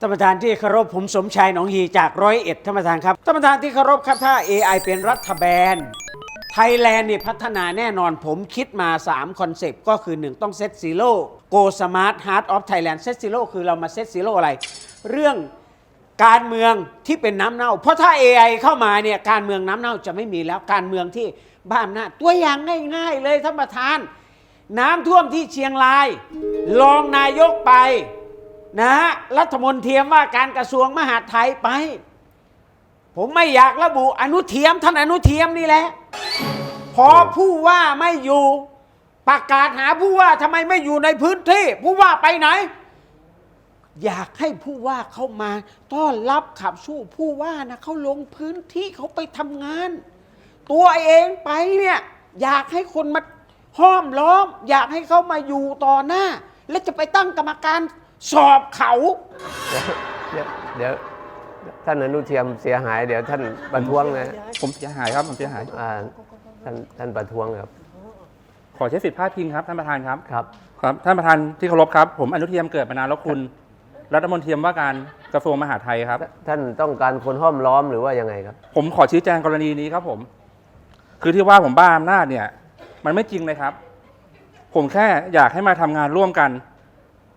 ท่านประธานที่เคารพผมสมชายหนองฮีจากร้อยเอ็ดท่านประธานครับท่านประธานที่เคารพครับถ้า AI เป็นรัฐบาลไทยแลนด์เนี่ยพัฒนาแน่นอนผมคิดมา 3 คอนเซปต์ ก็คือ 1 ต้องเซตซีโร่โกสมาร์ทฮาร์ดออฟไทยแลนด์เซตซีโร่คือเรามาเซตซีโร่อะไร เรื่องการเมืองที่เป็นน้ำเน่า เพราะถ้า AI เข้ามาเนี่ยการเมืองน้ำเน่าจะไม่มีแล้วการเมืองที่บ้าอำนาจตัวอย่างง่าย ๆ เลยท่านประธาน น้ำท่วมที่เชียงรายรองนายกไป นะฮะรัฐมนตรีว่าการกระทรวงมหาดไทยไป ผมไม่อยากระบุอนุเทียมท่านอนุเทียมนี่แหละ พอผู้ว่าไม่อยู่ ประกาศหาผู้ว่าทำไมไม่อยู่ในพื้นที่ ผู้ว่าไปไหน อยากให้ผู้ว่าเข้ามา ต้อนรับขับสู้ผู้ว่านะเขาลงพื้นที่เขาไปทำงาน ตัวเองไปเนี่ยอยากให้คนมาห้อมล้อม อยากให้เขามาอยู่ต่อหน้า แล้วจะไปตั้งกรรมการ สอบเขาเดี๋ยวเดี๋ยวท่านอนุเทียมเสียหาย เดี๋ยวท่านประท้วงนะผมเสียหายครับผมเสียหาย อ่าท่านท่านประท้วงครับขอใช้สิทธิพาดพิงครับท่านประธานครับ ครับ ครับท่านประธานที่เคารพครับ ผมอนุเทียมเกิดมานานแล้วคุณ รัฐมนตรีว่าการกระทรวงมหาดไทยครับ ท่านต้องการคนห้อมล้อมหรือว่ายังไงครับ ผมขอชี้แจงกรณีนี้ครับผม คือที่ว่าผมบ้าอำนาจเนี่ย มันไม่จริงเลยครับ ผมแค่อยากให้มาทำงานร่วมกัน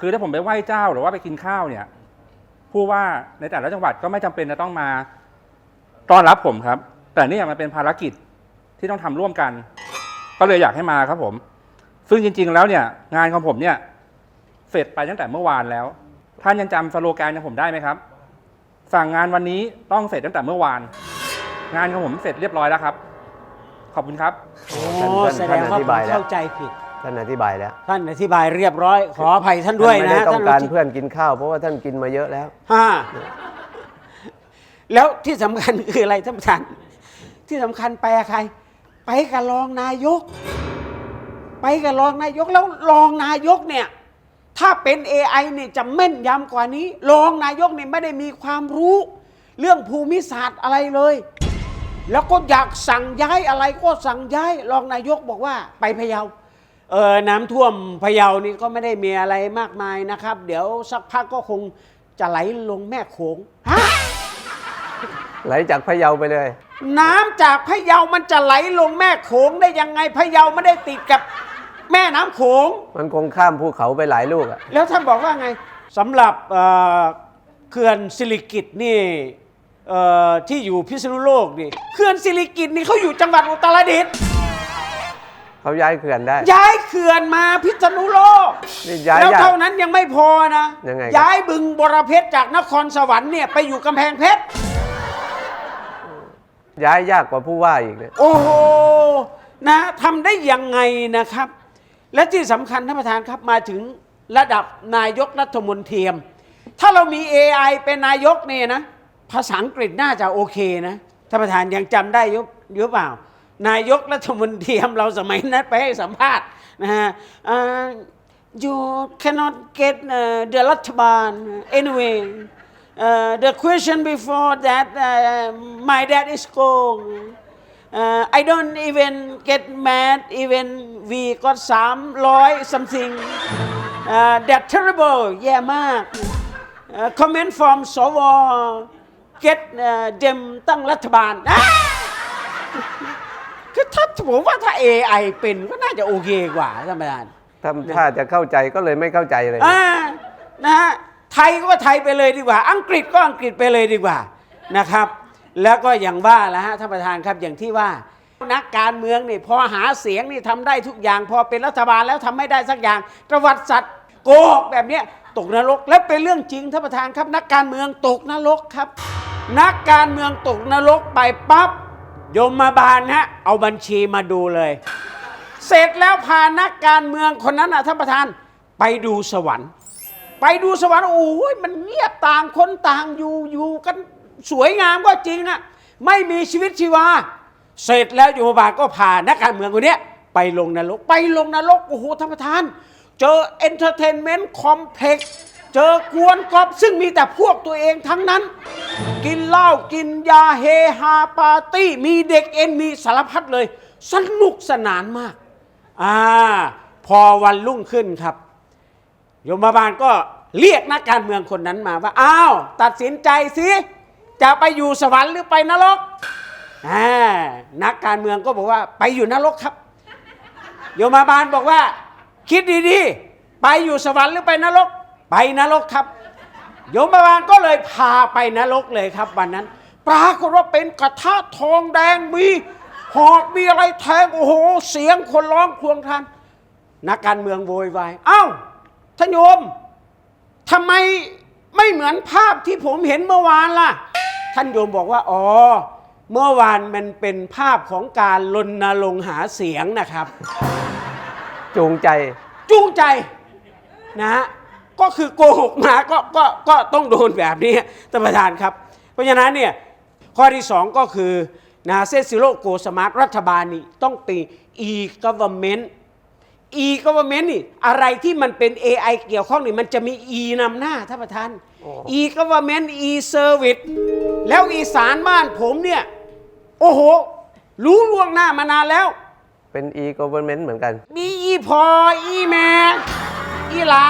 คือถ้าผมไปไหว้เจ้าหรือว่าไปกินข้าวเนี่ย ผู้ว่าในแต่ละจังหวัดก็ไม่จำเป็นจะต้องมาต้อนรับผมครับ แต่นี่มันเป็นภารกิจที่ต้องทำร่วมกัน ก็เลยอยากให้มาครับผม ซึ่งจริง ๆ แล้วเนี่ย งานของผมเนี่ย เสร็จไปตั้งแต่เมื่อวานแล้ว ท่านยังจำสโลแกนของผมได้ไหมครับ สั่งงานวันนี้ต้องเสร็จตั้งแต่เมื่อวาน งานของผมเสร็จเรียบร้อยแล้วครับ ขอบคุณครับโอ้แสดงว่าท่านอธิผมเข้าใจผิด ท่านอธิบายแล้วท่านอธิบายเรียบร้อย ขออภัยท่านด้วยท่านนะไม่ได้ต้องการท่านเพื่อนกินข้าวเพราะว่าท่านกินมาเยอะแล้วฮ่าแล้วที่สำคัญคืออะไรท่านประธานที่สำคัญไปกับใคร ไปกับรองนายก ไปกับรองนายกแล้วรองนายกเนี่ย ถ้าเป็น AI เนี่ยจะแม่นยำกว่านี้รองนายกเนี่ยไม่ได้มีความรู้ เรื่องภูมิศาสตร์อะไรเลย แล้วก็อยากสั่งย้ายอะไรก็สั่งย้ายรองนายกบอกว่าไปพะเยา เออน้ำท่วมพะเยานี่ก็ไม่ได้มีอะไรมากมายนะครับ เดี๋ยวสักพักก็คงจะไหลลงแม่โขงฮะไหลจากพะเยาไปเลย น้ำจากพะเยามันจะไหลลงแม่โขงได้ยังไงพะเยาไม่ได้ติดกับแม่น้ำโขง มันคงข้ามภูเขาไปหลายลูกอะแล้วท่านบอกว่าไงสำหรับเอ่อเขื่อนสิริกิตนี่เอ่อที่อยู่พิษณุโลกนี่เขื่อนสิริกิตนี่เขาอยู่จังหวัดอุตรดิตถ์ เขาย้ายเขื่อนได้ ย้ายเขื่อนมาพิษณุโลก นี่ย้ายแล้วยากเท่านั้นยังไม่พอนะ ยังไงครับ ย้ายบึงบรเพชรจากนครสวรรค์เนี่ยไปอยู่กำแพงเพชร ย้ายยากกว่าผู้ว่าอีกเนี่ยโอ้โห นะทำได้ยังไงนะครับ และที่สำคัญท่านประธานครับมาถึงระดับนายกรัฐมนตรีถ้าเรามี AI เป็นนายกเนี่ยนะ ภาษาอังกฤษน่าจะโอเคนะ ท่านประธานยังจำได้ยุหรือเปล่า นายกรัฐมนตรีเราสมัยนั้นไปให้สัมภาษณ์นะฮะอ่า you cannot get uh, the รัฐบาล anyway uh, the question before that uh, my dad is gone uh, I don't even get mad even we got 300 something uh, that terrible แย่มาก uh, comment from สว get uh, them ตั้งรัฐบาลอะคือ ถ้าผมว่าถ้า AI เป็นก็น่าจะโอเคกว่าท่านประธานถ้าถ้าจะเข้าใจก็เลยไม่เข้าใจเลย อ่านะฮะไทยก็ไทยไปเลยดีกว่า อังกฤษก็อังกฤษไปเลยดีกว่านะครับ แล้วก็อย่างว่าแล้วฮะท่านประธานครับอย่างที่ว่า นักการเมืองนี่พอหาเสียงนี่ทำได้ทุกอย่าง พอเป็นรัฐบาลแล้วทำไม่ได้สักอย่างประวัติศาสตร์โกหกแบบเนี้ยตกนรกและเป็นเรื่องจริงท่านประธานครับ นักการเมืองตกนรกครับ นักการเมืองตกนรกไปปั๊บ โยมมาบาลฮะเอาบัญชีมาดูเลย เสร็จแล้วพานักการเมืองคนนั้นนะท่านประธาน ไปดูสวรรค์ ไปดูสวรรค์โอ้ยมันเงียบต่างคนต่างอยู่อยู่กันสวยงามก็จริงอะไม่มีชีวิตชีวา เสร็จแล้วโยบาลก็พานักการเมืองคนเนี้ยไปลงนรก ไปลงนรกโอ้โหท่านประธาน เจอเอนเตอร์เทนเมนต์คอมเพล็กซ์ เจอกวนกอบซึ่งมีแต่พวกตัวเองทั้งนั้น กินเหล้ากินยาเฮฮาปาร์ตี้ มีเด็กเอ็นมีสารพัดเลย สนุกสนานมาก อ่า พอวันรุ่งขึ้นครับ โยมบาลก็เรียกนักการเมืองคนนั้นมาว่าอ้าวตัดสินใจสิจะไปอยู่สวรรค์หรือไปนรกอ่านักการเมืองก็บอกว่า ไปอยู่นรกครับ โยมบาลบอกว่า คิดดีๆ ไปอยู่สวรรค์หรือไปนรก ไปนรกครับ โยมบาลก็เลยพาไปนรกเลยครับวันนั้น ปรากฏว่าเป็นกระทะทองแดงมีหอกมีอะไรแทงโอ้โห เสียงคนร้องครวญครางนักการเมืองโวยวายเอ้าท่านโยมทำไมไม่เหมือนภาพที่ผมเห็นเมื่อวานล่ะ ท่านโยมบอกว่า อ๋อ เมื่อวานมันเป็นภาพของการรณรงค์หาเสียงนะครับ จูงใจ จูงใจนะฮะ ก็คือโกหกมาก็ก็ก็ต้องโดนแบบนี้ท่านประธานครับ เพราะฉะนั้นเนี่ยข้อที่สองก็คือนะเซซิโลโกสมาร์ทรัฐบาลนี่ต้องเป็น e-government e-government นี่อะไรที่มันเป็น AI เกี่ยวข้องนี่มันจะมี e นำหน้าท่านประธานอ๋อ e-government e-service แล้วอีสานบ้านผมเนี่ย โอ้โห รู้ล่วงหน้ามานานแล้ว เป็น e-government เหมือนกัน มีอีพออีแม่อีลา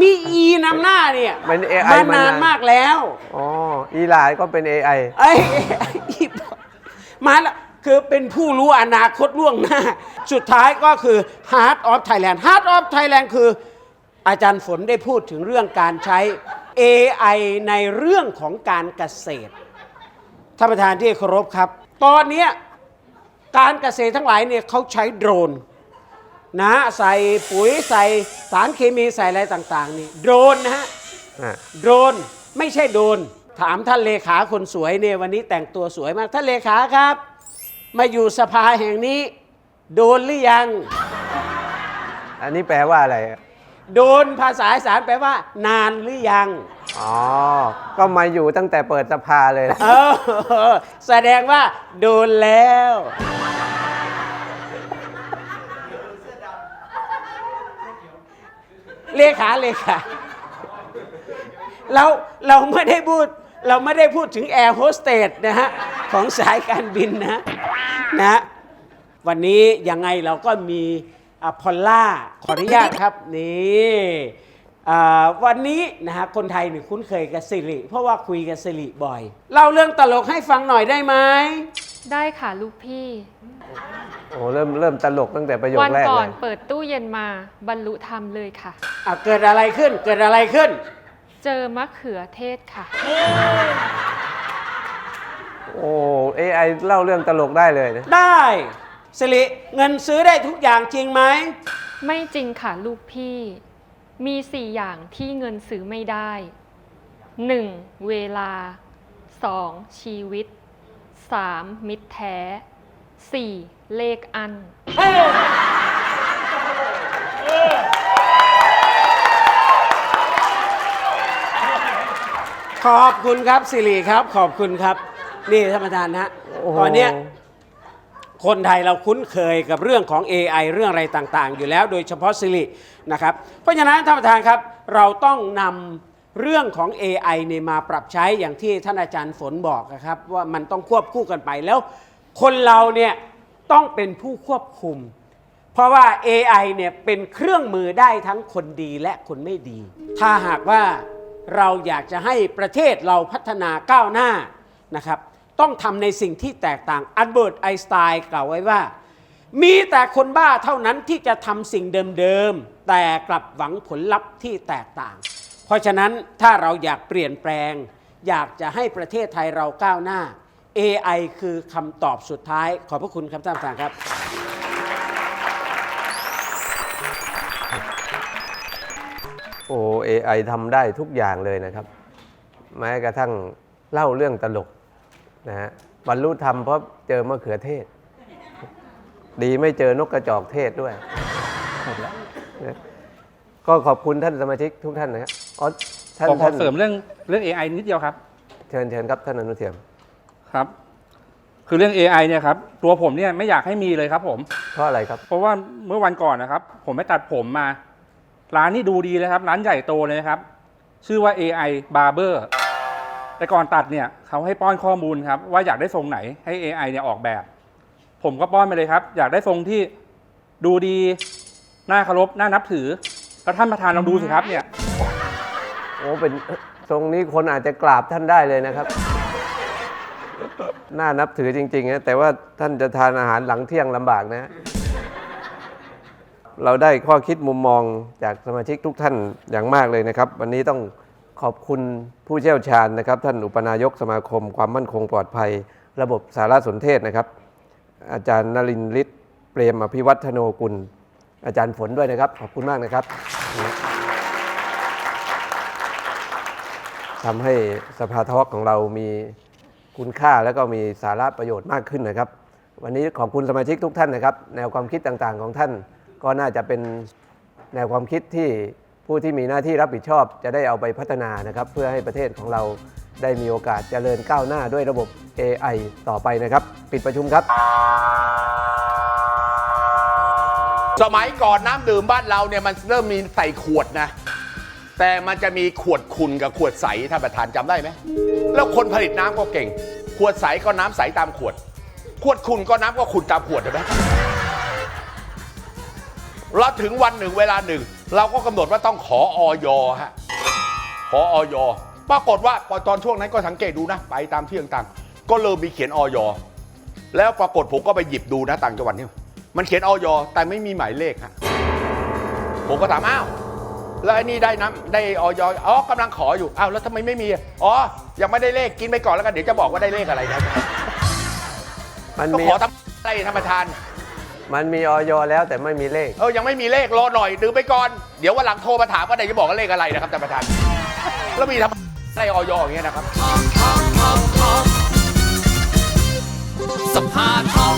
มีอีนำหน้าเนี่ยเป็น AI มานานมานานมากแล้ว อ๋ออีหลายก็เป็น AI ไอ้อีพอมาแล้วคือเป็นผู้รู้อนาคตล่วงหน้า สุดท้ายก็คือ Heart of Thailand Heart of Thailand คืออาจารย์ฝนได้พูดถึงเรื่องการใช้ AI ในเรื่องของการเกษตรท่านประธานที่เคารพครับ ตอนเนี้ยการเกษตรทั้งหลายเนี่ยเขาใช้โดรน นะใส่ปุ๋ยใส่สารเคมีใส่อะไรต่างๆ นี่โดรนนะฮะอะโดรนไม่ใช่โดรนถามท่านเลขาคนสวยเนี่ยวันนี้แต่งตัวสวยมากท่านเลขาครับ มาอยู่สภาแห่งนี้ โดนหรือยัง อันนี้แปลว่าอะไรอะโดนภาษาอีสารแปลว่า นานหรือยัง อ๋อ ก็มาอยู่ตั้งแต่เปิดสภาเลย เออ แสดงว่าโดนแล้ว เลขาเลขาเราเราไม่ได้พูดเราไม่ได้พูดถึงแอร์โฮสเตสนะฮะของสายการบินนะนะวันนี้ยังไงเราก็มีอพอลล่าขออนุญาตครับนี่อ่าวันนี้นะฮะคนไทยนี่คุ้นเคยกับสิริ เพราะว่าคุยกับสิริบ่อย เล่าเรื่องตลกให้ฟังหน่อยได้ไหม ได้ค่ะลูกพี่ โอ้เริ่มเริ่มตลกตั้งแต่ประโยควันแรกก่เลอนยเปิดตู้เย็นมาบรรลุธรรมเลยค่ะ อะเกิดอะไรขึ้นเกิดอะไรขึ้น เจอมะเขือเทศค่ะ โอ้ AI เล่าเรื่องตลกได้เลยนะได้สิริเงินซื้อได้ทุกอย่างจริงไหมไม่จริงค่ะลูกพี่ มีสี่อย่างที่เงินซื้อไม่ได้ 1. เวลา 2. ชีวิต 3. มิตรแท้ 4. เลขอัน ขอบคุณครับสิริครับ ขอบคุณครับ นี่ท่านประธานนะฮะโอ้โห ตอนเนี้ยคนไทยเราคุ้นเคยกับเรื่องของ AI เรื่องอะไรต่างๆ อยู่แล้วโดยเฉพาะสิรินะครับ เพราะฉะนั้นท่านประธานครับ เราต้องนำเรื่องของ AI เนี่ยมาปรับใช้อย่างที่ท่านอาจารย์ฝนบอกนะครับ ว่ามันต้องควบคู่กันไปแล้ว คนเราเนี่ยต้องเป็นผู้ควบคุม เพราะว่า AI เนี่ยเป็นเครื่องมือได้ทั้งคนดีและคนไม่ดี ถ้าหากว่าเราอยากจะให้ประเทศเราพัฒนาก้าวหน้านะครับต้องทำในสิ่งที่แตกต่างอัลเบิร์ตไอน์สไตน์กล่าวไว้ว่า มีแต่คนบ้าเท่านั้นที่จะทำสิ่งเดิมๆ แต่กลับหวังผลลัพธ์ที่แตกต่าง เพราะฉะนั้นถ้าเราอยากเปลี่ยนแปลง อยากจะให้ประเทศไทยเราก้าวหน้า AI คือคำตอบสุดท้าย ขอบพระคุณครับท่านประธานครับ โอ้ AI ทำได้ทุกอย่างเลยนะครับ แม้กระทั่งเล่าเรื่องตลกนะฮะบรรลุธรรมเพราะเจอมะเขือเทศ ดีไม่เจอนกกระจอกเทศด้วยนะก็ขอบคุณท่านสมาชิกทุกท่านนะครับอ๋อท่านผมขอท่านเสริมเรื่องเรื่อง AI นิดเดียวครับ เชิญเชิญครับท่านอนุเทียม ครับ คือเรื่อง AI เนี่ยครับตัวผมเนี่ยไม่อยากให้มีเลยครับ ผม เพราะอะไรครับเพราะว่าเมื่อวันก่อนนะครับ ผมไปตัดผมมา ร้านนี้ดูดีเลยครับ ร้านใหญ่โตเลยนะครับ ชื่อว่า AI Barber แต่ก่อนตัดเนี่ยเขาให้ป้อนข้อมูลครับ ว่าอยากได้ทรงไหนให้ AI เนี่ยออกแบบ ผมก็ป้อนไปเลยครับ อยากได้ทรงที่ดูดีน่าเคารพน่านับถือแล้วท่านประธานลองดูสิครับเนี่ย โอ้เป็นทรงนี้คนอาจจะกราบท่านได้เลยนะครับ น่านับถือจริงๆนะแต่ว่าท่านจะทานอาหารหลังเที่ยงลำบากนะ เราได้ข้อคิดมุมมองจากสมาชิกทุกท่านอย่างมากเลยนะครับ วันนี้ต้องขอบคุณผู้เชี่ยวชาญนะครับ ท่านอุปนายกสมาคม ความมั่นคงปลอดภัย ระบบสารสนเทศนะครับ อาจารย์นรินทร์ฤทธิ์เปรมอภิวัฒโนกุล อาจารย์ฝนด้วยนะครับ ขอบคุณมากนะครับทำให้สภาทอกของเรามี คุณค่าและก็มีสาระประโยชน์มากขึ้นนะครับ วันนี้ขอบคุณสมาชิกทุกท่านนะครับ แนวความคิดต่างๆของท่าน ก็น่าจะเป็นแนวความคิดที่ผู้ที่มีหน้าที่รับผิดชอบ จะได้เอาไปพัฒนานะครับ เพื่อให้ประเทศของเราได้มีโอกาสเจริญก้าวหน้าด้วยระบบ AI ต่อไปนะครับ ปิดประชุมครับ สมัยก่อนน้ำดื่มบ้านเราเนี่ยมันเริ่มมีใส่ขวดนะ แต่มันจะมีขวดขุ่นกับขวดใสท่านประธานจำได้ไหม แล้วคนผลิตน้ำก็เก่ง ขวดใสก็น้ำใสตามขวด ขวดขุ่นก็น้ำก็ขุ่นตามขวดเห็นไหมเราถึงวันหนึ่งเวลาหนึ่ง เราก็กำหนดว่าต้องขอออยฮะขอออยปรากฏว่าพอตอนช่วงนั้นก็สังเกตดูนะ ไปตามที่ต่างๆ ก็เริ่มมีเขียนออยแล้วปรากฏผมก็ไปหยิบดูนะต่างจังหวัดนี่มันเขียนออยแต่ไม่มีหมายเลขฮะผมก็ถามอ้าว แล้วไอ้นี่ได้น้ำได้ออยอ๋อกำลังขออยู่อ้าวแล้วทำไมไม่มีอะอ๋อยังไม่ได้เลขกินไปก่อนแล้วกันเดี๋ยวจะบอกว่าได้เลขอะไรนะมันก็มีขอทำอะไรธรรมทาน มันมีออยแล้วแต่ไม่มีเลข เออยังไม่มีเลขรอหน่อยดื่มไปก่อนเดี๋ยววันหลังโทรมาถามว่าเดี๋ยวจะบอกว่าเลขอะไรนะครับท่านประธานแล้วมีทำอะไรออยอย่างเงี้ยนะครับ สภาทอง